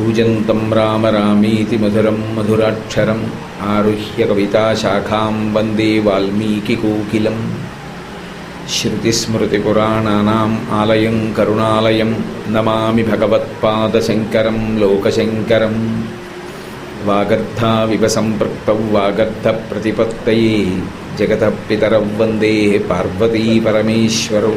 కూజంతం రామ రామీతి మధురం మధురాక్షరం ఆరుహ్య కవితాశాఖాం వందే వాల్మీకికోకిలం శృతిస్మృతిపురాణానాम् ఆలయం కరుణాలయం నమామి భగవత్పాదశంకరం లోకశంకరం వాగర్ధావివ సంపృక్తౌ వాగర్ధప్రతిపత్తయే జగతః పితరౌ వందే పార్వతీ పరమేశ్వరౌ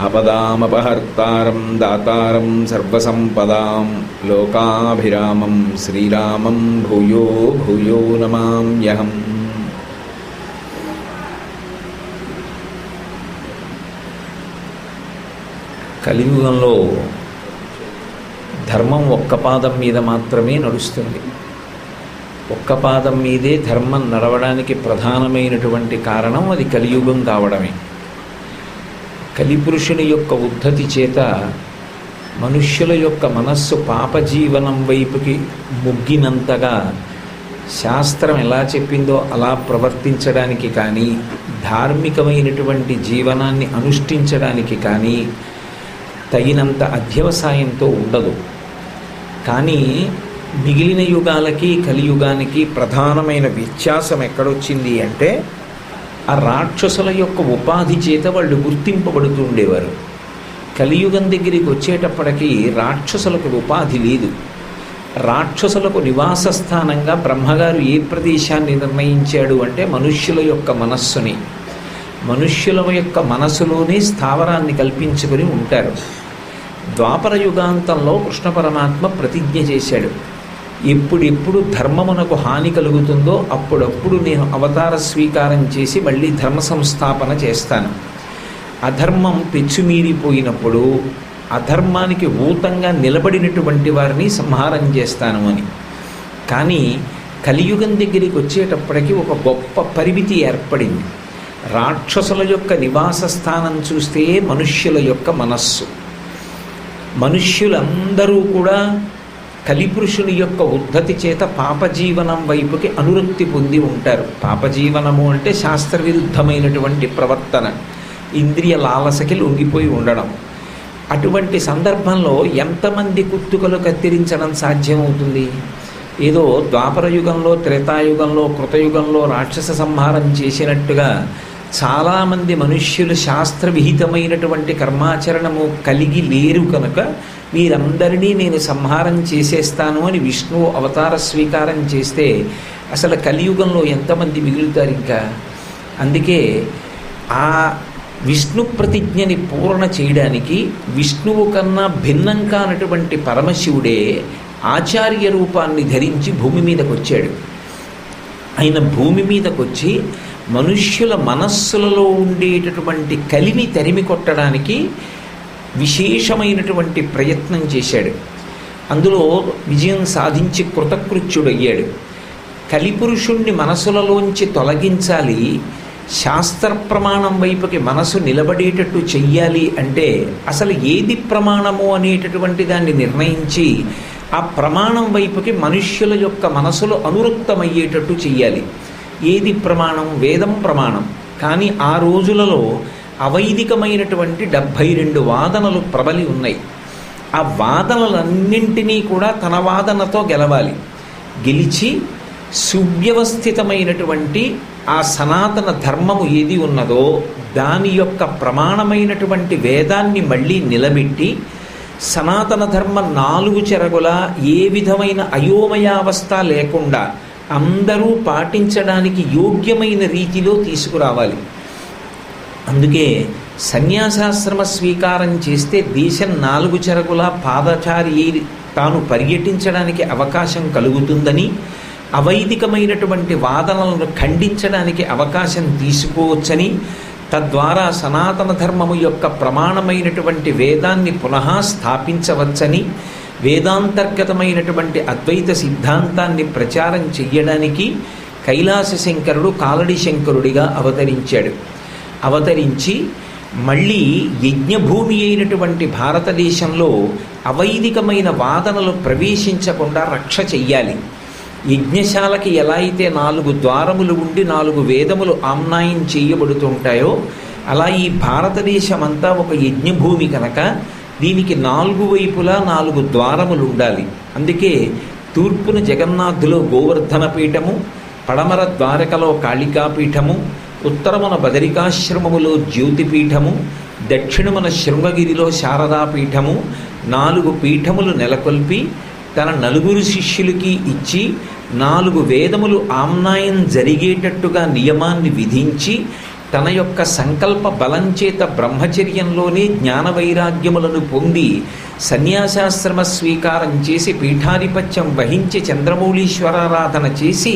ఆపదామపహర్తారం దాతారం సర్వసంపదాం లోకాభిరామం శ్రీరామం భూయో భూయో నమామ్యహం కలియుగంలో ధర్మం ఒక్క పాదం మీద మాత్రమే నడుస్తుంది. ఒక్క పాదం మీదే ధర్మం నడవడానికి ప్రధానమైనటువంటి కారణం అది కలియుగం కావడమే. కలిపురుషుని యొక్క ఉద్ధతి చేత మనుష్యుల యొక్క మనస్సు పాపజీవనం వైపుకి ముగ్గినంతగా శాస్త్రం ఎలా చెప్పిందో అలా ప్రవర్తించడానికి కానీ ధార్మికమైనటువంటి జీవనాన్ని అనుష్ఠించడానికి కానీ తగినంత అధ్యవసాయంతో ఉండదు. కానీ మిగిలిన యుగాలకి కలియుగానికి ప్రధానమైన వ్యత్యాసం ఎక్కడొచ్చింది అంటే ఆ రాక్షసుల యొక్క ఉపాధి చేత వాళ్ళు గుర్తింపబడుతూ ఉండేవారు కలియుగం దగ్గరికి వచ్చేటప్పటికీ రాక్షసులకు ఉపాధి లేదు. రాక్షసులకు నివాస స్థానంగా బ్రహ్మగారు ఏ ప్రదేశాన్ని నిర్ణయించాడు అంటే మనుష్యుల యొక్క మనస్సుని. మనుష్యుల యొక్క మనసులోనే స్థావరాన్ని కల్పించుకొని ఉంటారు. ద్వాపర యుగాంతంలో కృష్ణ పరమాత్మ ప్రతిజ్ఞ చేశాడు. ఎప్పుడెప్పుడు ధర్మమునకు హాని కలుగుతుందో అప్పుడప్పుడు నేను అవతార స్వీకారం చేసి మళ్ళీ ధర్మ సంస్థాపన చేస్తాను. అధర్మం పెచ్చుమీరిపోయినప్పుడు అధర్మానికి ఊతంగా నిలబడినటువంటి వారిని సంహారం చేస్తాను అని. కానీ కలియుగం దగ్గరికి వచ్చేటప్పటికి ఒక గొప్ప పరిమితి ఏర్పడింది. రాక్షసుల యొక్క నివాస స్థానం చూస్తే మనుష్యుల యొక్క మనస్సు. మనుష్యులందరూ కూడా కలిపురుషుని యొక్క ఉద్ధతి చేత పాపజీవనం వైపుకి అనురక్తి పొంది ఉంటారు. పాపజీవనము అంటే శాస్త్రవిరుద్ధమైనటువంటి ప్రవర్తన. ఇంద్రియ లాలసకి లొంగిపోయి ఉండడం. అటువంటి సందర్భంలో ఎంతమంది కుత్తుకలు కత్తిరించడం సాధ్యమవుతుంది? ఏదో ద్వాపర యుగంలో త్రేతాయుగంలో కృతయుగంలో రాక్షస సంహారం చేసినట్టుగా చాలామంది మనుష్యులు శాస్త్ర విహితమైనటువంటి కర్మాచరణము కలిగి లేరు కనుక వీరందరినీ నేను సంహారం చేసేస్తాను అని విష్ణువు అవతార స్వీకారం చేస్తే అసలు కలియుగంలో ఎంతమంది మిగులుతారు ఇంకా? అందుకే ఆ విష్ణు ప్రతిజ్ఞని పూర్ణ చేయడానికి విష్ణువు కన్నా భిన్నం కానటువంటి పరమశివుడే ఆచార్య రూపాన్ని ధరించి భూమి మీదకొచ్చాడు. ఆయన భూమి మీదకొచ్చి వచ్చి మనుష్యుల మనస్సులలో ఉండేటటువంటి కలిని తరిమి కొట్టడానికి విశేషమైనటువంటి ప్రయత్నం చేశాడు. అందులో విజయం సాధించి కృతకృత్యుడయ్యాడు. కలిపురుషుణ్ణి మనసులలోంచి తొలగించాలి శాస్త్ర ప్రమాణం వైపుకి మనసు నిలబడేటట్టు చెయ్యాలి అంటే అసలు ఏది ప్రమాణము అనేటటువంటి దాన్ని నిర్ణయించి ఆ ప్రమాణం వైపుకి మనుష్యుల యొక్క మనసులు అనురక్తమయ్యేటట్టు చెయ్యాలి. ఏది ప్రమాణం? వేదం ప్రమాణం. కానీ ఆ రోజులలో అవైదికమైనటువంటి డెబ్భై రెండు వాదనలు ప్రబలి ఉన్నాయి. ఆ వాదనలన్నింటినీ కూడా తన వాదనతో గెలవాలి. గెలిచి సువ్యవస్థితమైనటువంటి ఆ సనాతన ధర్మము ఏది ఉన్నదో దాని యొక్క ప్రమాణమైనటువంటి వేదాన్ని మళ్ళీ నిలబెట్టి సనాతన ధర్మం నాలుగు చెరగుల ఏ విధమైన అయోమయావస్థ లేకుండా అందరూ పాటించడానికి యోగ్యమైన రీతిలో తీసుకురావాలి. అందుకే సన్యాసాశ్రమ స్వీకారం చేస్తే దేశం నాలుగు చెరగుల పాదచారి తాను పర్యటించడానికి అవకాశం కలుగుతుందని అవైదికమైనటువంటి వాదనలను ఖండించడానికి అవకాశం తీసుకోవచ్చని తద్వారా సనాతన ధర్మము యొక్క ప్రమాణమైనటువంటి వేదాన్ని పునః స్థాపించవచ్చని వేదాంతర్గతమైనటువంటి అద్వైత సిద్ధాంతాన్ని ప్రచారం చెయ్యడానికి కైలాస శంకరుడు కాలడి శంకరుడిగా అవతరించాడు. అవతరించి మళ్ళీ యజ్ఞభూమి అయినటువంటి భారతదేశంలో అవైదికమైన వాదనలు ప్రవేశించకుండా రక్ష చెయ్యాలి. యజ్ఞశాలకి ఎలా అయితే నాలుగు ద్వారములు ఉండి నాలుగు వేదములు ఆమ్నాయం చేయబడుతుంటాయో అలా ఈ భారతదేశమంతా ఒక యజ్ఞభూమి కనుక దీనికి నాలుగు వైపులా నాలుగు ద్వారములు ఉండాలి అందుకే తూర్పున జగన్నాథులో గోవర్ధన పీఠము పడమర ద్వారకలో కాళికాపీఠము ఉత్తరమున బదరికాశ్రమములో జ్యోతిపీఠము దక్షిణమున శృంగగిరిలో శారదాపీఠము నాలుగు పీఠములు నెలకొల్పి తన నలుగురు శిష్యులకి ఇచ్చి నాలుగు వేదములు ఆమ్నాయం జరిగేటట్టుగా నియమాన్ని విధించి తన యొక్క సంకల్ప బలంచేత బ్రహ్మచర్యంలోనే జ్ఞాన వైరాగ్యములను పొంది సన్యాసాశ్రమ స్వీకారం చేసి పీఠాధిపత్యం వహించి చంద్రమౌళీశ్వరారాధన చేసి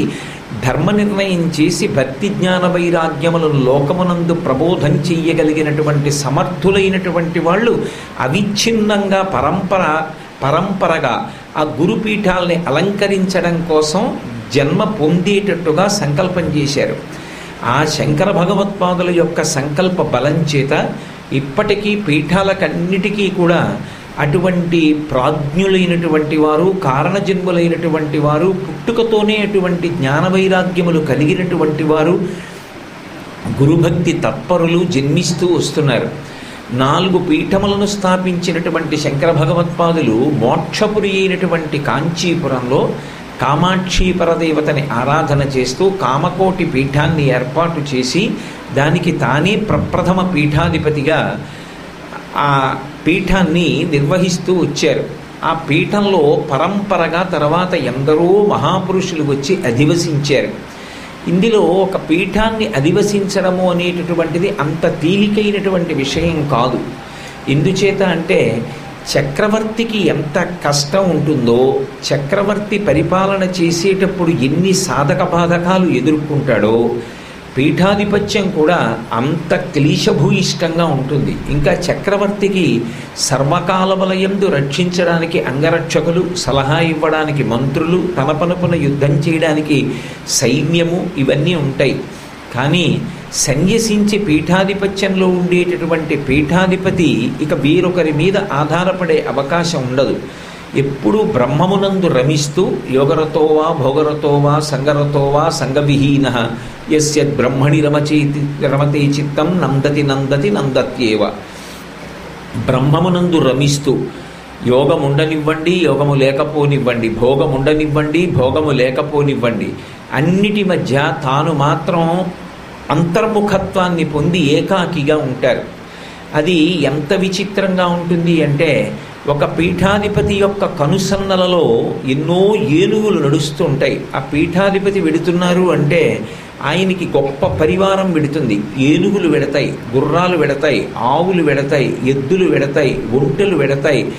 ధర్మ నిర్ణయం చేసి భక్తి జ్ఞాన వైరాగ్యములను లోకమునందు ప్రబోధం చెయ్యగలిగినటువంటి సమర్థులైనటువంటి వాళ్ళు అవిచ్ఛిన్నంగా పరంపర పరంపరగా ఆ గురుపీఠాలని అలంకరించడం కోసం జన్మ పొందేటట్టుగా సంకల్పం చేశారు. ఆ శంకర భగవత్పాదుల యొక్క సంకల్ప బలం చేత ఇప్పటికీ పీఠాలకన్నిటికీ కూడా అటువంటి ప్రాజ్ఞులైనటువంటి వారు కారణజన్ములైనటువంటి వారు పుట్టుకతోనే అటువంటి జ్ఞాన వైరాగ్యములు కలిగినటువంటి వారు గురుభక్తి తత్పరులు జన్మిస్తూ వస్తున్నారు. నాలుగు పీఠములను స్థాపించినటువంటి శంకర భగవత్పాదులు మోక్షపురి అయినటువంటి కాంచీపురంలో కామాక్షి పరదేవతని ఆరాధన చేస్తూ కామకోటి పీఠాన్ని ఏర్పాటు చేసి దానికి తానే ప్రప్రథమ పీఠాధిపతిగా ఆ పీఠాన్ని నిర్వహిస్తూ వచ్చారు. ఆ పీఠంలో పరంపరగా తర్వాత ఎందరో మహాపురుషులు వచ్చి అధివసించారు. ఇందులో ఒక పీఠాన్ని అధివసించడము అనేటటువంటిది అంత తేలికైనటువంటి విషయం కాదు. ఎందుచేత అంటే చక్రవర్తికి ఎంత కష్టం ఉంటుందో చక్రవర్తి పరిపాలన చేసేటప్పుడు ఎన్ని సాధక బాధకాలు ఎదుర్కొంటాడో పీఠాధిపత్యం కూడా అంత క్లీశభూయిష్టంగా ఉంటుంది. ఇంకా చక్రవర్తికి సర్వకాలములయందు రక్షించడానికి అంగరక్షకులు సలహా ఇవ్వడానికి మంత్రులు తన పనుపున యుద్ధం చేయడానికి సైన్యము ఇవన్నీ ఉంటాయి. కానీ సన్యసించి పీఠాధిపత్యంలో ఉండేటటువంటి పీఠాధిపతి ఇక వీరొకరి మీద ఆధారపడే అవకాశం ఉండదు. ఎప్పుడూ బ్రహ్మమునందు రమిస్తూ యోగరతోవా భోగరతోవా సంగరతోవా సంగవిహీన యస్యద్ బ్రహ్మణి రమచేతి రమతే చిత్తం నందతి నందతి నందత్యేవ. బ్రహ్మమునందు రమిస్తూ యోగం ఉండనివ్వండి యోగము లేకపోనివ్వండి భోగం ఉండనివ్వండి భోగము లేకపోనివ్వండి అన్నిటి మధ్య తాను మాత్రం అంతర్ముఖత్వాన్ని పొంది ఏకాకిగా ఉంటారు. అది ఎంత విచిత్రంగా ఉంటుంది అంటే ఒక పీఠాధిపతి యొక్క కనుసన్నలలో ఎన్నో ఏనుగులు నడుస్తూ ఉంటాయి. ఆ పీఠాధిపతి వెడుతున్నారు అంటే ఆయనకి గొప్ప పరివారం వెడుతుంది. ఏనుగులు వెడతాయి గుర్రాలు వెడతాయి ఆవులు వెడతాయి ఎద్దులు వెడతాయి ఒంటెలు వెడతాయి.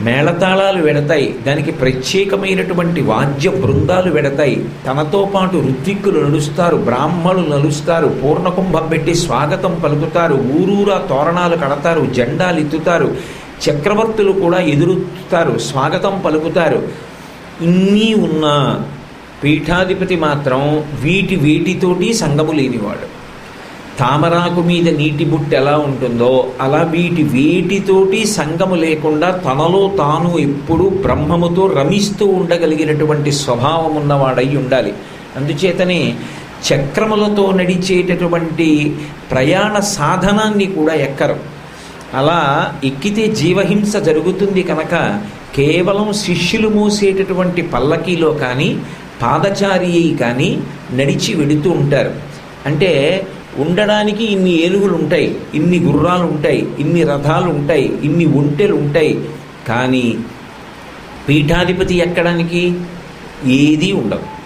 మేళతాళాలు వెడతాయి. దానికి ప్రత్యేకమైనటువంటి వాద్య బృందాలు వెడతాయి. తనతో పాటు ఋత్విక్కులు నడుస్తారు బ్రాహ్మణులు నలుస్తారు పూర్ణకుంభం పెట్టి స్వాగతం పలుకుతారు ఊరూరా తోరణాలు కడతారు జెండాలు ఎత్తుతారు చక్రవర్తులు కూడా ఎదురుతారు స్వాగతం పలుకుతారు. ఇన్ని ఉన్న పీఠాధిపతి మాత్రం వీటి వీటితోటి సంగము లేనివాడు. తామరాకు మీద నీటి బుట్ట ఎలా ఉంటుందో అలా వీటి వేటితోటి సంగము లేకుండా తనలో తాను ఎప్పుడూ బ్రహ్మముతో రమిస్తూ ఉండగలిగినటువంటి స్వభావం ఉన్నవాడై ఉండాలి. అందుచేతనే చక్రములతో నడిచేటటువంటి ప్రయాణ సాధనాన్ని కూడా ఎక్కరు. అలా ఎక్కితే జీవహింస జరుగుతుంది కనుక కేవలం శిష్యులు మోసేటటువంటి పల్లకీలో కానీ పాదచారి కానీ నడిచి వెడుతూ ఉంటారు. అంటే ఉండడానికి ఇన్ని ఏనుగులు ఉంటాయి ఇన్ని గుర్రాలు ఉంటాయి ఇన్ని రథాలు ఉంటాయి ఇన్ని ఒంటెలు ఉంటాయి కానీ పీఠాధిపతి ఎక్కడానికి ఏదీ ఉండవు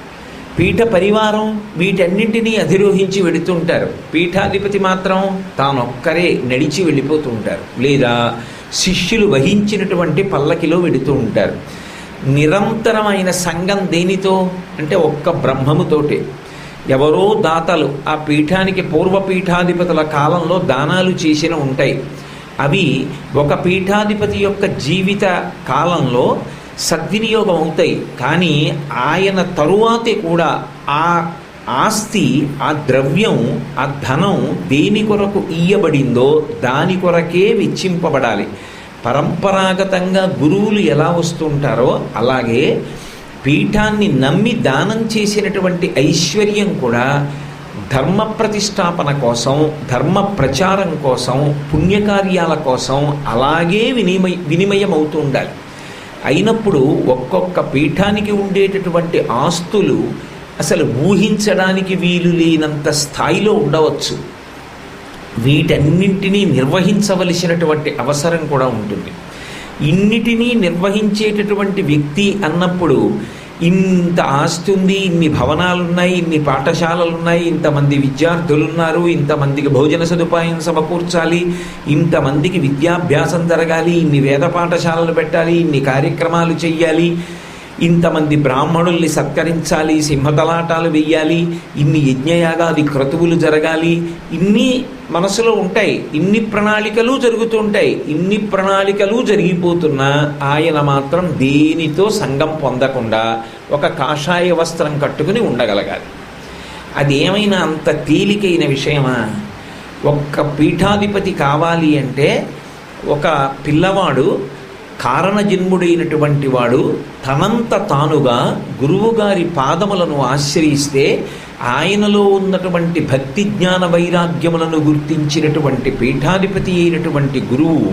పీఠ పరివారం వీటన్నింటినీ అధిరోహించి వెళుతుంటారు. పీఠాధిపతి మాత్రం తానొక్కరే నడిచి వెళ్ళిపోతూ ఉంటారు లేదా శిష్యులు వహించినటువంటి పల్లకిలో వెడుతూ ఉంటారు. నిరంతరమైన సంఘం దేనితో? అంటే ఒక్క బ్రహ్మముతోటే. ఎవరో దాతలు ఆ పీఠానికి పూర్వ పీఠాధిపతుల కాలంలో దానాలు చేసిన ఉంటాయి. అవి ఒక పీఠాధిపతి యొక్క జీవిత కాలంలో సద్వినియోగం అవుతాయి. కానీ ఆయన తరువాతే కూడా ఆ ఆస్తి ఆ ద్రవ్యం ఆ ధనం దేని కొరకు ఇయ్యబడిందో దాని కొరకే వెచ్చింపబడాలి. పరంపరాగతంగా గురువులు ఎలా వస్తుంటారో అలాగే పీఠాన్ని నమ్మి దానం చేసినటువంటి ఐశ్వర్యం కూడా ధర్మ ప్రతిష్టాపన కోసం ధర్మ ప్రచారం కోసం పుణ్యకార్యాల కోసం అలాగే వినిమయ వినిమయం అవుతూ ఉండాలి. అయినప్పుడు ఒక్కొక్క పీఠానికి ఉండేటటువంటి ఆస్తులు అసలు ఊహించడానికి వీలు లేనంత స్థాయిలో ఉండవచ్చు. వీటన్నింటినీ నిర్వహించవలసినటువంటి అవసరం కూడా ఉంటుంది. ఇన్నిటినీ నిర్వహించేటటువంటి వ్యక్తి అన్నప్పుడు ఇంత ఆస్తి ఉంది ఇన్ని భవనాలు ఉన్నాయి ఇన్ని పాఠశాలలు ఉన్నాయి ఇంతమంది విద్యార్థులు ఉన్నారు ఇంతమందికి భోజన సదుపాయం సమకూర్చాలి ఇంతమందికి విద్యాభ్యాసం జరగాలి ఇన్ని వేద పాఠశాలలు పెట్టాలి ఇన్ని కార్యక్రమాలు చెయ్యాలి ఇంతమంది బ్రాహ్మణుల్ని సత్కరించాలి సింహతలాటాలు వెయ్యాలి ఇన్ని యజ్ఞయాగాది క్రతువులు జరగాలి ఇన్ని మనసులో ఉంటాయి ఇన్ని ప్రణాళికలు జరుగుతుంటాయి ఇన్ని ప్రణాళికలు జరిగిపోతున్నా ఆయన మాత్రం దేనితో సంఘం పొందకుండా ఒక కాషాయ వస్త్రం కట్టుకుని ఉండగలగాలి. అదేమైనా అంత తేలికైన విషయమా? ఒక్క పీఠాధిపతి కావాలి అంటే ఒక పిల్లవాడు కారణజన్ముడైనటువంటి వాడు తనంత తానుగా గురువుగారి పాదములను ఆశ్రయిస్తే ఆయనలో ఉన్నటువంటి భక్తి జ్ఞాన వైరాగ్యములను గుర్తించినటువంటి పీఠాధిపతి అయినటువంటి గురువు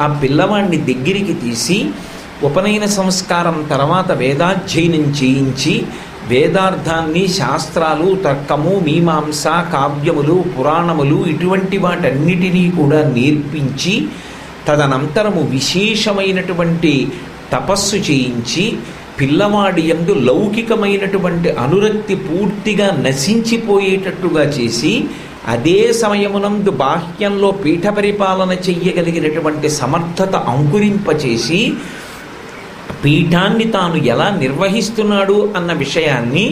ఆ పిల్లవాడిని దగ్గరికి తీసి ఉపనయన సంస్కారం తర్వాత వేదాధ్యయనం చేయించి వేదార్థాన్ని శాస్త్రాలు తర్కము మీమాంస కావ్యములు పురాణములు ఇటువంటి వాటన్నిటినీ కూడా నేర్పించి తదనంతరము విశేషమైనటువంటి తపస్సు చేయించి పిల్లవాడి యందు లౌకికమైనటువంటి అనురక్తి పూర్తిగా నశించిపోయేటట్టుగా చేసి అదే సమయమునందు బాహ్యంలో పీఠ పరిపాలన చెయ్యగలిగినటువంటి సమర్థత అంకురింపచేసి పీఠాన్ని తాను ఎలా నిర్వహిస్తున్నాడు అన్న విషయాన్ని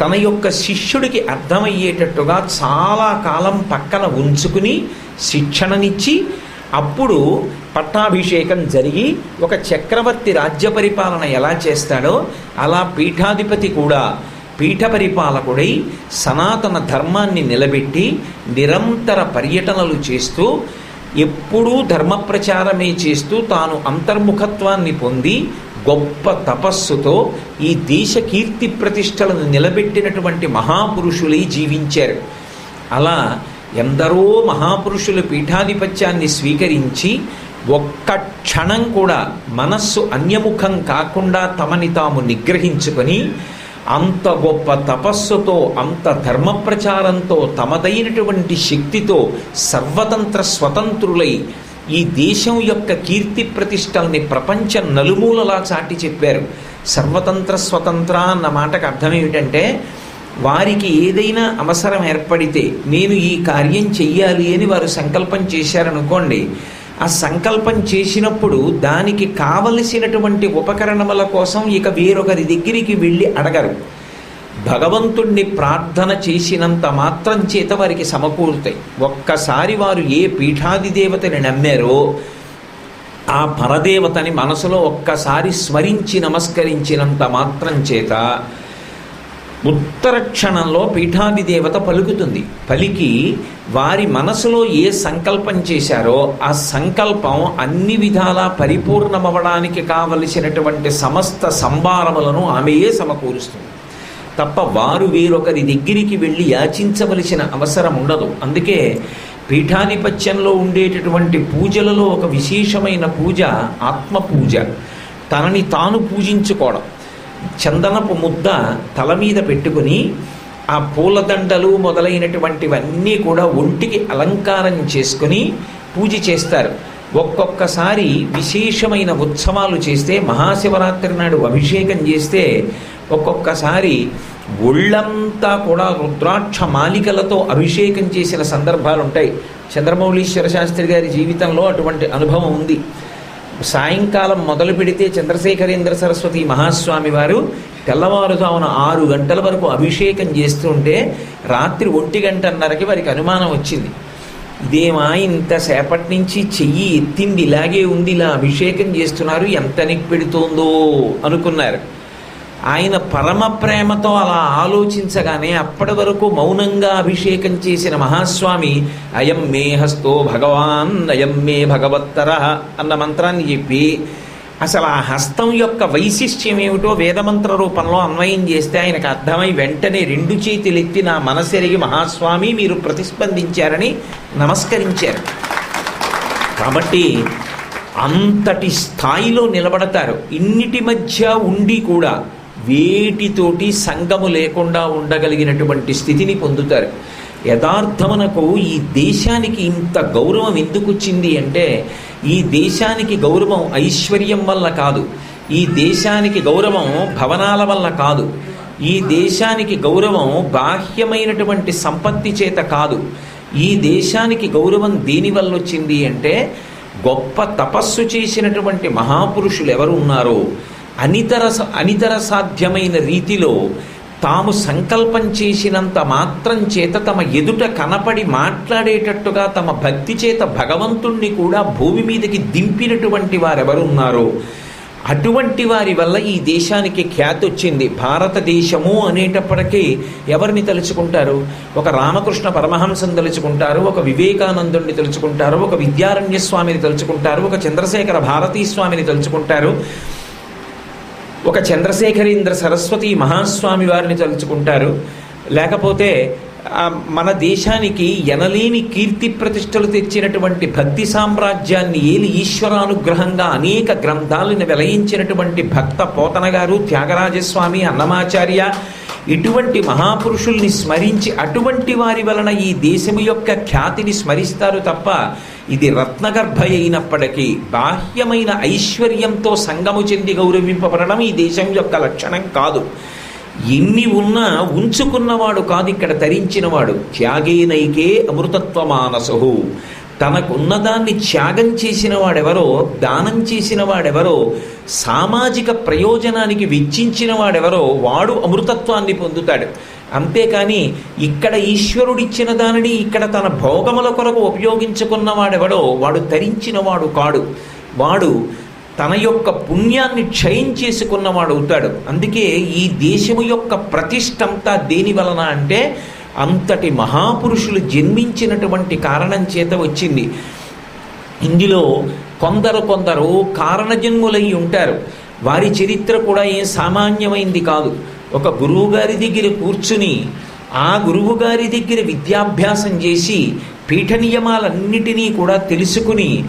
తన యొక్క శిష్యుడికి అర్థమయ్యేటట్టుగా చాలా కాలం పక్కన ఉంచుకుని శిక్షణనిచ్చి అప్పుడు పట్టాభిషేకం జరిగి ఒక చక్రవర్తి రాజ్య పరిపాలన ఎలా చేస్తాడో అలా పీఠాధిపతి కూడా పీఠ పరిపాలకుడై సనాతన ధర్మాన్ని నిలబెట్టి నిరంతర పర్యటనలు చేస్తూ ఎప్పుడూ ధర్మ ప్రచారమే చేస్తూ తాను అంతర్ముఖత్వాన్ని పొంది గొప్ప తపస్సుతో ఈ దేశ కీర్తి ప్రతిష్టలను నిలబెట్టినటువంటి మహాపురుషులై జీవించారు. అలా ఎందరో మహాపురుషుల పీఠాధిపత్యాన్ని స్వీకరించి ఒక్క క్షణం కూడా మనస్సు అన్యముఖం కాకుండా తమని తాము నిగ్రహించుకొని అంత గొప్ప తపస్సుతో అంత ధర్మ ప్రచారంతో తమదైనటువంటి శక్తితో సర్వతంత్ర స్వతంత్రులై ఈ దేశం యొక్క కీర్తి ప్రతిష్టల్ని ప్రపంచం నలుమూలలా చాటి చెప్పారు. సర్వతంత్ర స్వతంత్ర అన్న మాటకు అర్థం ఏమిటంటే వారికి ఏదైనా అవసరం ఏర్పడితే నేను ఈ కార్యం చెయ్యాలి అని వారు సంకల్పం చేశారనుకోండి ఆ సంకల్పం చేసినప్పుడు దానికి కావలసినటువంటి ఉపకరణముల కోసం ఇక వేరొకరి దగ్గరికి వెళ్ళి అడగరు. భగవంతుణ్ణి ప్రార్థన చేసినంత మాత్రం చేత వారికి సమకూరుతాయి. ఒక్కసారి వారు ఏ పీఠాది దేవతని నమ్మారో ఆ పరదేవతని మనసులో ఒక్కసారి స్మరించి నమస్కరించినంత మాత్రం చేత ఉత్తర క్షణంలో పీఠాది దేవత పలుకుతుంది. పలికి వారి మనసులో ఏ సంకల్పం చేశారో ఆ సంకల్పం అన్ని విధాలా పరిపూర్ణమవడానికి కావలసినటువంటి సమస్త సంభారములను ఆమెయే సమకూరుస్తుంది. తప్ప వారు వేరొకరి దగ్గరికి వెళ్ళి యాచించవలసిన అవసరం ఉండదు. అందుకే పీఠాధిపత్యంలో ఉండేటటువంటి పూజలలో ఒక విశేషమైన పూజ ఆత్మ పూజ తనని తాను పూజించుకోవడం. చందనపు ముద్ద తల మీద పెట్టుకుని ఆ పూలదండలు మొదలైనటువంటివన్నీ కూడా ఒంటికి అలంకారం చేసుకుని పూజ చేస్తారు. ఒక్కొక్కసారి విశేషమైన ఉత్సవాలు చేస్తే మహాశివరాత్రి నాడు అభిషేకం చేస్తే ఒక్కొక్కసారి ఒళ్ళంతా కూడా రుద్రాక్ష మాలికలతో అభిషేకం చేసిన సందర్భాలు ఉంటాయి చంద్రమౌళీశ్వర శాస్త్రి గారి జీవితంలో అటువంటి అనుభవం ఉంది. సాయంకాలం మొదలు పెడితే చంద్రశేఖరేంద్ర సరస్వతి మహాస్వామి వారు తెల్లవారుజామున ఆరు గంటల వరకు అభిషేకం చేస్తుంటే రాత్రి ఒంటి గంటన్నరకి వారికి అనుమానం వచ్చింది. ఇదేమా ఇంతసేపటి నుంచి చెయ్యి ఎత్తింది ఇలాగే ఉంది ఇలా అభిషేకం చేస్తున్నారు ఎంత నిక్ పెడుతోందో అనుకున్నారు. ఆయన పరమ ప్రేమతో అలా ఆలోచించగానే అప్పటి వరకు మౌనంగా అభిషేకం చేసిన మహాస్వామి అయం మే హస్తో భగవాన్ అయం మే భగవత్తర అన్న మంత్రాన్ని చెప్పి అసలు ఆ హస్తం యొక్క వైశిష్ట్యం ఏమిటో వేదమంత్ర రూపంలో అన్వయం చేస్తే ఆయనకు అర్థమై వెంటనే రెండు చేతులెత్తి నా మనసెరిగి మహాస్వామి మీరు ప్రతిస్పందించారని నమస్కరించారు. కాబట్టి అంతటి స్థాయిలో నిలబడతారు. ఇన్నిటి మధ్య ఉండి కూడా వేటితోటి సంగము లేకుండా ఉండగలిగినటువంటి స్థితిని పొందుతారు. యథార్థమనకు ఈ దేశానికి ఇంత గౌరవం ఎందుకు వచ్చింది అంటే ఈ దేశానికి గౌరవం ఐశ్వర్యం వల్ల కాదు. ఈ దేశానికి గౌరవం భవనాల వల్ల కాదు. ఈ దేశానికి గౌరవం బాహ్యమైనటువంటి సంపత్తి చేత కాదు. ఈ దేశానికి గౌరవం దేని వల్ల వచ్చింది అంటే గొప్ప తపస్సు చేసినటువంటి మహాపురుషులు ఎవరు ఉన్నారో అనితర అనితర సాధ్యమైన రీతిలో తాము సంకల్పం చేసినంత మాత్రం చేత తమ ఎదుట కనపడి మాట్లాడేటట్టుగా తమ భక్తి చేత భగవంతుణ్ణి కూడా భూమి మీదకి దింపినటువంటి వారెవరున్నారో అటువంటి వారి వల్ల ఈ దేశానికి ఖ్యాతి వచ్చింది. భారతదేశము అనేటప్పటికీ ఎవరిని తలుచుకుంటారు? ఒక రామకృష్ణ పరమహంసం తలుచుకుంటారు ఒక వివేకానందుడిని తలుచుకుంటారు ఒక విద్యారణ్య స్వామిని తలుచుకుంటారు ఒక చంద్రశేఖర భారతీ స్వామిని తలుచుకుంటారు. ఒక చంద్రశేఖరేంద్ర సరస్వతి మహాస్వామి వారిని తలుచుకుంటారు. లేకపోతే మన దేశానికి ఎనలేని కీర్తి ప్రతిష్టలు తెచ్చినటువంటి భక్తి సామ్రాజ్యాన్ని ఏలి ఈశ్వరానుగ్రహంగా అనేక గ్రంథాలను వెలయించినటువంటి భక్త పోతన గారు త్యాగరాజస్వామి అన్నమాచార్య ఇటువంటి మహాపురుషుల్ని స్మరించి అటువంటి వారి వలన ఈ దేశము యొక్క ఖ్యాతిని స్మరిస్తారు తప్ప ఇది రత్నగర్భ అయినప్పటికీ బాహ్యమైన ఐశ్వర్యంతో సంగము చెంది గౌరవింపబడడం ఈ దేశం యొక్క లక్షణం కాదు. ఎన్ని ఉన్నా ఉంచుకున్నవాడు కాదు ఇక్కడ తరించినవాడు త్యాగేనైకే అమృతత్వ మానసు తనకున్నదాన్ని త్యాగం చేసిన వాడెవరో దానం చేసిన వాడెవరో సామాజిక ప్రయోజనానికి వెచ్చించిన వాడెవరో వాడు అమృతత్వాన్ని పొందుతాడు. అంతేకాని ఇక్కడ ఈశ్వరుడిచ్చిన దానిని ఇక్కడ తన భోగముల కొరకు ఉపయోగించుకున్న వాడెవడో వాడు తరించినవాడు కాడు. వాడు తన యొక్క పుణ్యాన్ని క్షయం చేసుకున్నవాడు అవుతాడు. అందుకే ఈ దేశము యొక్క ప్రతిష్టంతా దేని వలన అంటే అంతటి మహాపురుషులు జన్మించినటువంటి కారణం చేత వచ్చింది. ఇందులో కొందరు కొందరు కారణజన్ములై ఉంటారు. వారి చరిత్ర కూడా ఏం సామాన్యమైంది కాదు. ఒక గురువుగారి దగ్గర కూర్చుని ఆ గురువుగారి దగ్గర విద్యాభ్యాసం చేసి పీఠ నియమాలన్నిటినీ కూడా తెలుసుకుని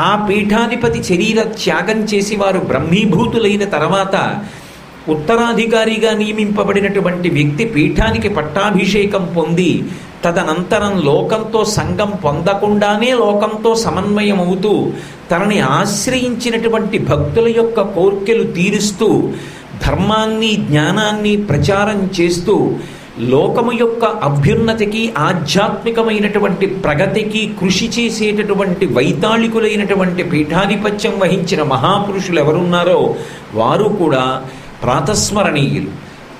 ఆ పీఠాధిపతి శరీర త్యాగం చేసి వారు బ్రహ్మీభూతులైన తర్వాత ఉత్తరాధికారిగా నియమింపబడినటువంటి వ్యక్తి పీఠానికి పట్టాభిషేకం పొంది తదనంతరం లోకంతో సంఘం పొందకుండానే లోకంతో సమన్వయం అవుతూ తనని ఆశ్రయించినటువంటి భక్తుల యొక్క కోర్కెలు తీరుస్తూ ధర్మాన్ని జ్ఞానాన్ని ప్రచారం చేస్తూ లోకము యొక్క అభ్యున్నతికి ఆధ్యాత్మికమైనటువంటి ప్రగతికి కృషి చేసేటటువంటి వైతాళికులైనటువంటి పీఠాధిపత్యం వహించిన మహాపురుషులు ఎవరున్నారో వారు కూడా ప్రాతస్మరణీయులు.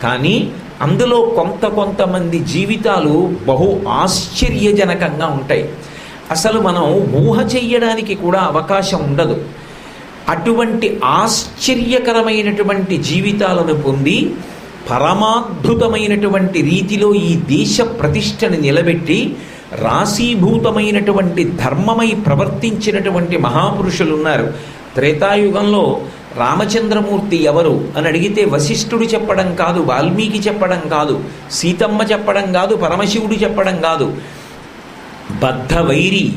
కానీ అందులో కొంత కొంతమంది జీవితాలు బహు ఆశ్చర్యజనకంగా ఉంటాయి. అసలు మనం ఊహ చెయ్యడానికి కూడా అవకాశం ఉండదు. అటువంటి ఆశ్చర్యకరమైనటువంటి జీవితాలను పొంది పరమాద్భుతమైనటువంటి రీతిలో ఈ దేశ ప్రతిష్టని నిలబెట్టి రాశీభూతమైనటువంటి ధర్మమై ప్రవర్తించినటువంటి మహాపురుషులు ఉన్నారు త్రేతాయుగంలో రామచంద్రమూర్తి ఎవరు అని అడిగితే వశిష్ఠుడు చెప్పడం కాదు వాల్మీకి చెప్పడం కాదు సీతమ్మ చెప్పడం కాదు పరమశివుడు చెప్పడం కాదు. బద్ధ వైరి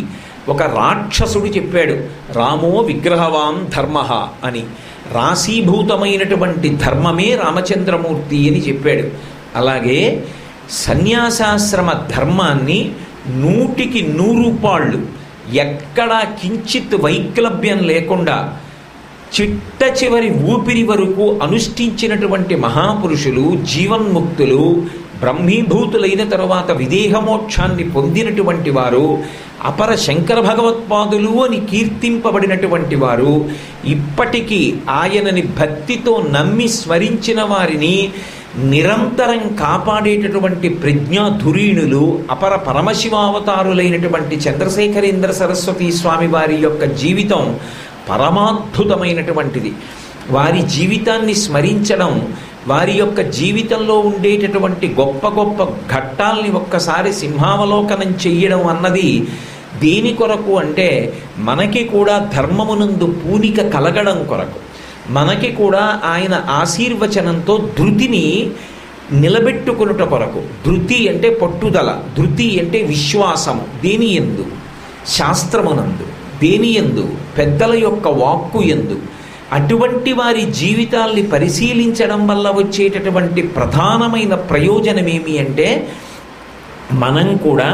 ఒక రాక్షసుడు చెప్పాడు రామో విగ్రహవాం ధర్మ అని. రాశీభూతమైనటువంటి ధర్మమే రామచంద్రమూర్తి అని చెప్పాడు. అలాగే సన్యాసాశ్రమ ధర్మాన్ని నూటికి నూరు పాళ్ళు ఎక్కడా కించిత్ వైక్లభ్యం లేకుండా చిట్ట చివరి ఊపిరి వరకు అనుష్ఠించినటువంటి మహాపురుషులు జీవన్ముక్తులు బ్రహ్మీభూతులైన తరువాత విదేహమోక్షాన్ని పొందినటువంటి వారు అపర శంకర భగవత్పాదులు అని కీర్తింపబడినటువంటి వారు ఇప్పటికీ ఆయనని భక్తితో నమ్మి స్మరించిన వారిని నిరంతరం కాపాడేటటువంటి ప్రజ్ఞాధురీణులు అపర పరమశివావతారులైనటువంటి చంద్రశేఖరేంద్ర సరస్వతి స్వామి వారి యొక్క జీవితం పరమాద్భుతమైనటువంటిది. వారి జీవితాన్ని స్మరించడం వారి యొక్క జీవితంలో ఉండేటటువంటి గొప్ప గొప్ప ఘట్టాల్ని ఒక్కసారి సింహావలోకనం చెయ్యడం అన్నది దేని కొరకు అంటే మనకి కూడా ధర్మమునందు పూనిక కలగడం కొరకు. మనకి కూడా ఆయన ఆశీర్వచనంతో ధృతిని నిలబెట్టుకునుట కొరకు. ధృతి అంటే పట్టుదల ధృతి అంటే విశ్వాసము దేని ఎందు శాస్త్రమునందు దేని ఎందు పెద్దల యొక్క వాక్కు ఎందు అటువంటి వారి జీవితాల్ని పరిశీలించడం వల్ల వచ్చేటటువంటి ప్రధానమైన ప్రయోజనం ఏమి అంటే మనం కూడా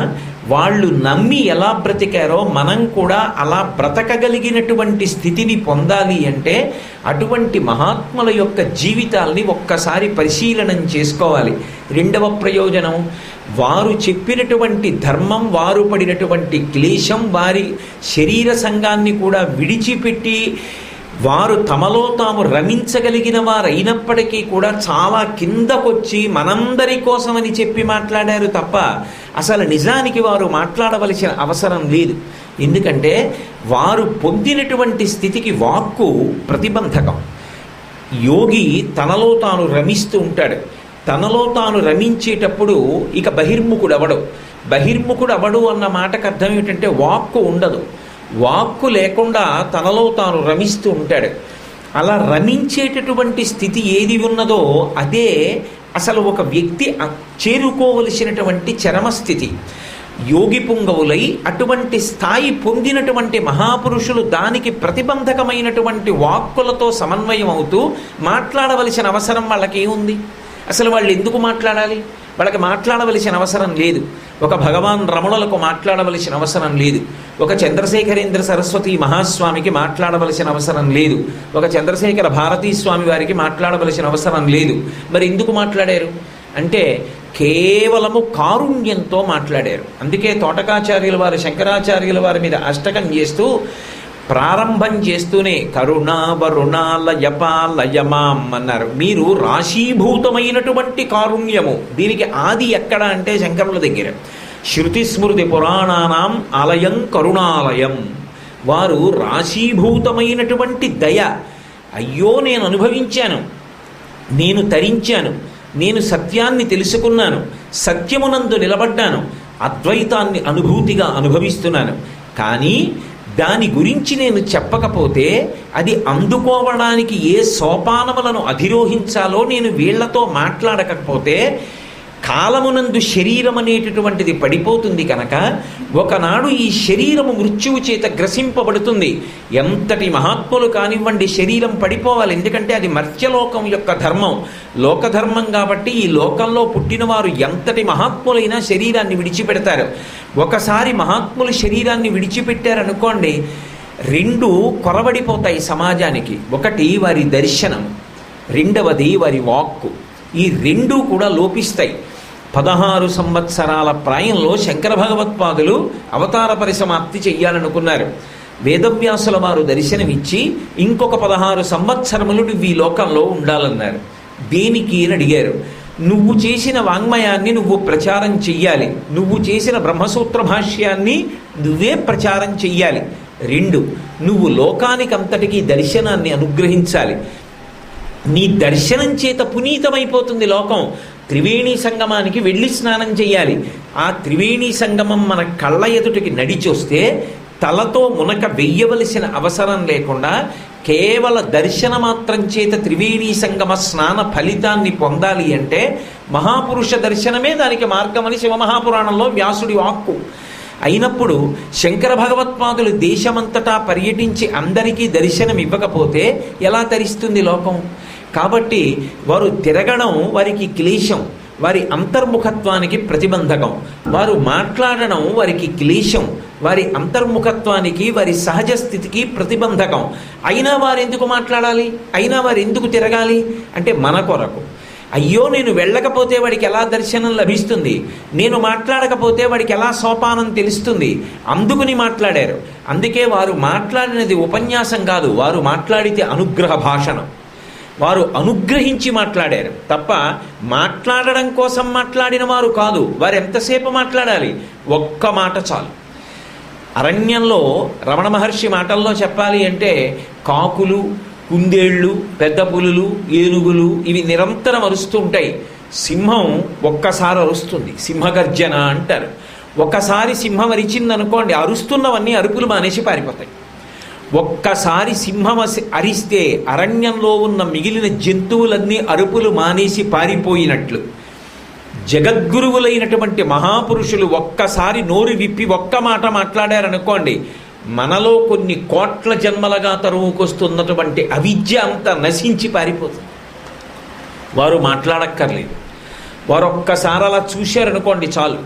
వాళ్ళు నమ్మి ఎలా బ్రతికారో మనం కూడా అలా బ్రతకగలిగినటువంటి స్థితిని పొందాలి అంటే అటువంటి మహాత్ముల యొక్క జీవితాల్ని ఒక్కసారి పరిశీలనం చేసుకోవాలి. రెండవ ప్రయోజనం వారు చెప్పినటువంటి ధర్మం వారు పడినటువంటి క్లేశం వారి శరీర సంఘాన్ని కూడా విడిచిపెట్టి వారు తమలో తాము రమించగలిగిన వారు అయినప్పటికీ కూడా చాలా కిందకొచ్చి మనందరి కోసమని చెప్పి మాట్లాడారు తప్ప అసలు నిజానికి వారు మాట్లాడవలసిన అవసరం లేదు. ఎందుకంటే వారు పొందినటువంటి స్థితికి వాక్కు ప్రతిబంధకం. యోగి తనలో తాను రమిస్తూ ఉంటాడు. తనలో తాను రమించేటప్పుడు ఇక బహిర్ముఖుడు అవడు బహిర్ముఖుడు అవడు అన్న మాటకు అర్థం ఏమిటంటే వాక్కు ఉండదు. వాక్కు లేకుండా తనలో తాను రమిస్తూ ఉంటాడు. అలా రమించేటటువంటి స్థితి ఏది ఉన్నదో అదే అసలు ఒక వ్యక్తి చేరుకోవలసినటువంటి చరమస్థితి. యోగి పుంగవులై అటువంటి స్థాయి పొందినటువంటి మహాపురుషులు దానికి ప్రతిబంధకమైనటువంటి వాక్కులతో సమన్వయం అవుతూ మాట్లాడవలసిన అవసరం వాళ్ళకి ఉంది అసలు వాళ్ళు ఎందుకు మాట్లాడాలి? వాళ్ళకి మాట్లాడవలసిన అవసరం లేదు. ఒక భగవాన్ రమణులకు మాట్లాడవలసిన అవసరం లేదు. ఒక చంద్రశేఖరేంద్ర సరస్వతి మహాస్వామికి మాట్లాడవలసిన అవసరం లేదు. ఒక చంద్రశేఖర భారతీ స్వామి వారికి మాట్లాడవలసిన అవసరం లేదు. మరి ఎందుకు మాట్లాడారు? అంటే కేవలము కారుణ్యంతో మాట్లాడారు. అందుకే తోటకాచార్యుల వారు శంకరాచార్యుల వారి మీద అష్టకం చేస్తూ ప్రారంభం చేస్తూనే కరుణ వరుణ అన్నారు. మీరు రాశీభూతమైనటువంటి కారుణ్యము. దీనికి ఆది ఎక్కడ అంటే శంకరుల దగ్గర. శృతి స్మృతి పురాణానాం ఆలయం కరుణాలయం. వారు రాశీభూతమైనటువంటి దయ. అయ్యో నేను అనుభవించాను. నేను తరించాను. నేను సత్యాన్ని తెలుసుకున్నాను. సత్యమునందు నిలబడ్డాను. అద్వైతాన్ని అనుభూతిగా అనుభవిస్తున్నాను. కానీ దాని గురించి నేను చెప్పకపోతే అది అందుకోవడానికి ఏ సోపానములను అధిరోహించాలో నేను వీళ్ళతో మాట్లాడకపోతే కాలమునందు శరీరం అనేటటువంటిది పడిపోతుంది కనుక ఒకనాడు ఈ శరీరము మృత్యువు చేత గ్రసింపబడుతుంది. ఎంతటి మహాత్ములు కానివ్వండి శరీరం పడిపోవాలి. ఎందుకంటే అది మర్త్యలోకం యొక్క ధర్మం. లోకధర్మం కాబట్టి ఈ లోకంలో పుట్టినవారు ఎంతటి మహాత్ములైనా శరీరాన్ని విడిచిపెడతారు. ఒకసారి మహాత్ములు శరీరాన్ని విడిచిపెట్టారనుకోండి రెండు కొరబడిపోతాయి సమాజానికి. ఒకటి వారి దర్శనం రెండవది వారి వాక్కు. ఈ రెండూ కూడా లోపిస్తాయి. పదహారు సంవత్సరాల ప్రాయంలో శంకర భగవత్పాదులు అవతార పరిసమాప్తి చెయ్యాలనుకున్నారు. వేదవ్యాసుల వారు దర్శనమిచ్చి ఇంకొక పదహారు సంవత్సరములు నువ్వు ఈ లోకంలో ఉండాలన్నారు. దేనికి అని అడిగారు. నువ్వు చేసిన వాంగ్మయాన్ని నువ్వు ప్రచారం చెయ్యాలి. నువ్వు చేసిన బ్రహ్మసూత్ర భాష్యాన్ని నువ్వే ప్రచారం చెయ్యాలి. రెండు నువ్వు లోకానికంతటికీ దర్శనాన్ని అనుగ్రహించాలి. నీ దర్శనం చేత పునీతమైపోతుంది లోకం. త్రివేణి సంగమానికి వెళ్ళి స్నానం చేయాలి ఆ త్రివేణి సంగమం మన కళ్ళ ఎదుటికి నడిచొస్తే తలతో మునక వెయ్యవలసిన అవసరం లేకుండా కేవల దర్శన మాత్రం చేత త్రివేణి సంగమ స్నాన ఫలితాన్ని పొందాలి అంటే మహాపురుష దర్శనమే దానికి మార్గమని శివమహాపురాణంలో వ్యాసుడి వాక్కు. అయినప్పుడు శంకర భగవత్పాదులు దేశమంతటా పర్యటించి అందరికీ దర్శనం ఇవ్వకపోతే ఎలా తరిస్తుంది లోకం? కాబట్టి వారు తిరగడం వారికి క్లేశం వారి అంతర్ముఖత్వానికి ప్రతిబంధకం. వారు మాట్లాడడం వారికి క్లేశం వారి అంతర్ముఖత్వానికి వారి సహజ స్థితికి ప్రతిబంధకం. అయినా వారు ఎందుకు మాట్లాడాలి? అయినా వారు ఎందుకు తిరగాలి? అంటే మన కొరకు. అయ్యో నేను వెళ్ళకపోతే వాడికి ఎలా దర్శనం లభిస్తుంది? నేను మాట్లాడకపోతే వాడికి ఎలా సోపానం తెలుస్తుంది? అందుకుని మాట్లాడారు. అందుకే వారు మాట్లాడినది ఉపన్యాసం కాదు వారు మాట్లాడితే అనుగ్రహ భాషణం. వారు అనుగ్రహించి మాట్లాడారు. తప్ప మాట్లాడడం కోసం మాట్లాడిన వారు కాదు. వారు ఎంతసేపు మాట్లాడాలి? ఒక్క మాట చాలు. అరణ్యంలో రమణ మహర్షి మాటల్లో చెప్పాలి అంటే కాకులు కుందేళ్ళు పెద్ద పులులు ఏనుగులు ఇవి నిరంతరం అరుస్తూ ఉంటాయి. సింహం ఒక్కసారి అరుస్తుంది. సింహగర్జన అంటారు. ఒకసారి సింహం అరిచింది అనుకోండి అరుస్తున్నవన్నీ అరుపులు మానేసి పారిపోతాయి. ఒక్కసారి సింహం అరిస్తే అరణ్యంలో ఉన్న మిగిలిన జంతువులన్నీ అరుపులు మానేసి పారిపోయినట్లు. జగద్గురువులైనటువంటి మహాపురుషులు ఒక్కసారి నోరు విప్పి ఒక్క మాట మాట్లాడారనుకోండి మనలో కొన్ని కోట్ల జన్మలుగా తరువుకొస్తున్నటువంటి అవిద్య అంతా నశించి పారిపోతుంది. వారు మాట్లాడక్కర్లేదు. వారు ఒక్కసారి అలా చూశారనుకోండి చాలు.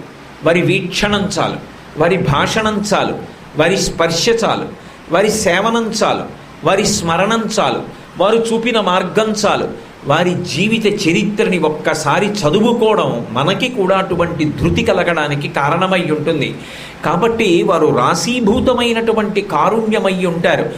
వారి వీక్షణం చాలు. వారి భాషణం చాలు. వారి స్పర్శ చాలు. వారి సేవనం చాలు వారి స్మరణం చాలు వారు చూపిన మార్గం చాలు. వారి జీవిత చరిత్రని ఒక్కసారి చదువుకోవడం మనకి కూడా అటువంటి ధృతి కలగడానికి కారణమై ఉంటుంది. కాబట్టి వారు రాశీభూతమైనటువంటి కారుణ్యమై ఉంటారు.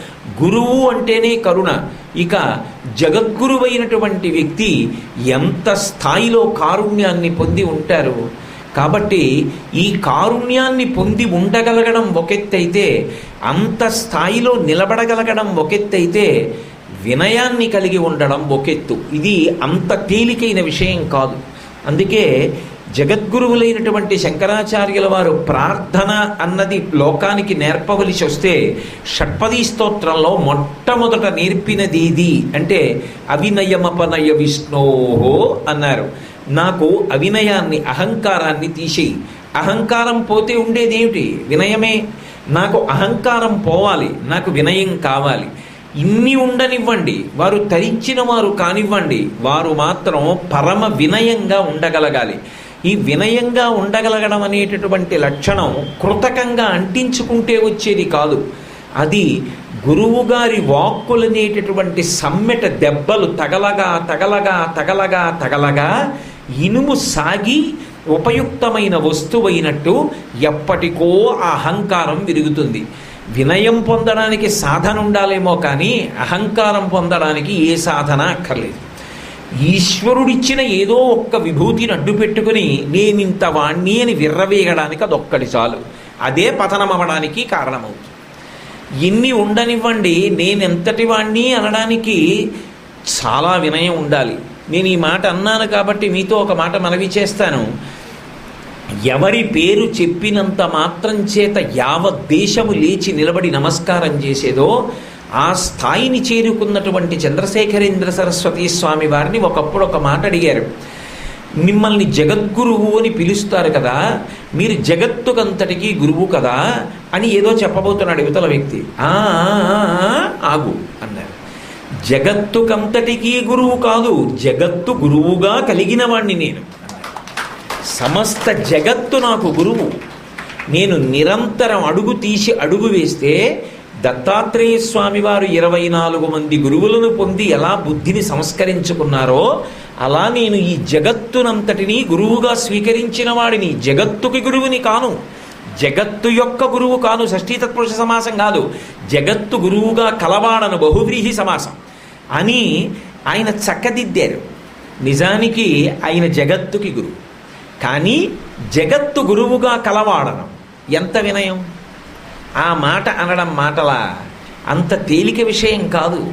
గురువు అంటేనే కరుణ. ఇక జగద్గురువైనటువంటి వ్యక్తి ఎంత స్థాయిలో కారుణ్యాన్ని పొంది ఉంటారు? కాబట్టి ఈ కారుణ్యాన్ని పొంది ఉండగలగడం ఒకెత్తైతే అంత స్థాయిలో నిలబడగలగడం ఒకెత్తైతే వినయాన్ని కలిగి ఉండడం ఒకెత్తు. ఇది అంత తేలికైన విషయం కాదు. అందుకే జగద్గురువులైనటువంటి శంకరాచార్యుల వారు ప్రార్థన అన్నది లోకానికి నేర్పవలసి వస్తే షట్పది స్తోత్రంలో మొట్టమొదట నేర్పినది ఇది. అంటే అవినయమపనయ విష్ణోహో అన్నారు. నాకు అవినయాన్ని అహంకారాన్ని తీసేయి. అహంకారం పోతే ఉండేదేమిటి? వినయమే. నాకు అహంకారం పోవాలి నాకు వినయం కావాలి. ఇన్ని ఉండనివ్వండి వారు తరించిన వారు కానివ్వండి వారు మాత్రం పరమ వినయంగా ఉండగలగాలి. ఈ వినయంగా ఉండగలగడం అనేటటువంటి లక్షణం కృతకంగా అంటించుకుంటే వచ్చేది కాదు. అది గురువుగారి వాక్కులనేటటువంటి సమ్మెట దెబ్బలు తగలగా తగలగా తగలగా తగలగా ఇనుము సాగి ఉపయుక్తమైన వస్తువైనట్టు ఎప్పటికో ఆ అహంకారం విరుగుతుంది. వినయం పొందడానికి సాధన ఉండాలేమో కానీ అహంకారం పొందడానికి ఏ సాధన అక్కర్లేదు. ఈశ్వరుడిచ్చిన ఏదో ఒక్క విభూతిని అడ్డు పెట్టుకుని నేనింత వాణ్ణి అని విర్రవేయడానికి అదొక్కటి చాలు. అదే పతనమవడానికి కారణమవుతుంది. ఎన్ని ఉండనివ్వండి నేనెంతటి వాణ్ణి అనడానికి చాలా వినయం ఉండాలి. నేను ఈ మాట అన్నాను కాబట్టి మీతో ఒక మాట మనవి చేస్తాను ఎవరి పేరు చెప్పినంత మాత్రం చేత యావత్ దేశము లేచి నిలబడి నమస్కారం చేసేదో ఆ స్థాయిని చేరుకున్నటువంటి చంద్రశేఖరేంద్ర సరస్వతి స్వామి వారిని ఒకప్పుడు ఒక మాట అడిగారు. మిమ్మల్ని జగద్గురువు అని పిలుస్తారు కదా మీరు జగత్తుకంతటికీ గురువు కదా అని ఏదో చెప్పబోతున్నాడు యువతల వ్యక్తి. ఆ, ఆగు అన్నారు. జగత్తుకంతటికీ గురువు కాదు జగత్తు గురువుగా కలిగిన వాణ్ణి నేను. సమస్త జగత్తు నాకు గురువు. నేను నిరంతరం అడుగు తీసి అడుగు వేస్తే దత్తాత్రేయ స్వామి వారు ఇరవై నాలుగు మంది గురువులను పొంది ఎలా బుద్ధిని సంస్కరించుకున్నారో అలా నేను ఈ జగత్తునంతటినీ గురువుగా స్వీకరించిన వాడిని జగత్తుకి గురువుని కాను. జగత్తు యొక్క గురువు కాను షష్ఠీ తత్పురుష సమాసం కాదు. జగత్తు గురువుగా కలవాడను బహువ్రీహి సమాసం. అని ఆయన చక్కదిద్దారు. నిజానికి ఆయన జగత్తుకి గురువు. కానీ జగత్తు గురువుగా కలవాడడం ఎంత వినయం? ఆ మాట అనడం మాటలా అంత తేలిక విషయం కాదు.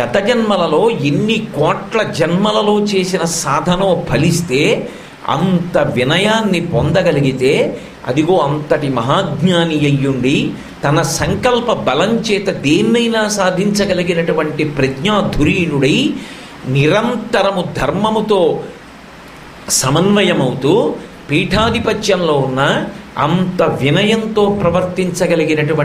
గత జన్మలలో ఎన్ని కోట్ల జన్మలలో చేసిన సాధనో ఫలిస్తే అంత వినయాన్ని పొందగలిగితే అదిగో అంతటి మహాజ్ఞాని అయ్యుండి తన సంకల్ప బలం చేత దేన్నైనా సాధించగలిగినటువంటి ప్రజ్ఞాధురీనుడై నిరంతరము ధర్మముతో సమన్వయమవుతూ పీఠాధిపత్యంలో ఉన్న అంత వినయంతో ప్రవర్తించగలిగినటువంటి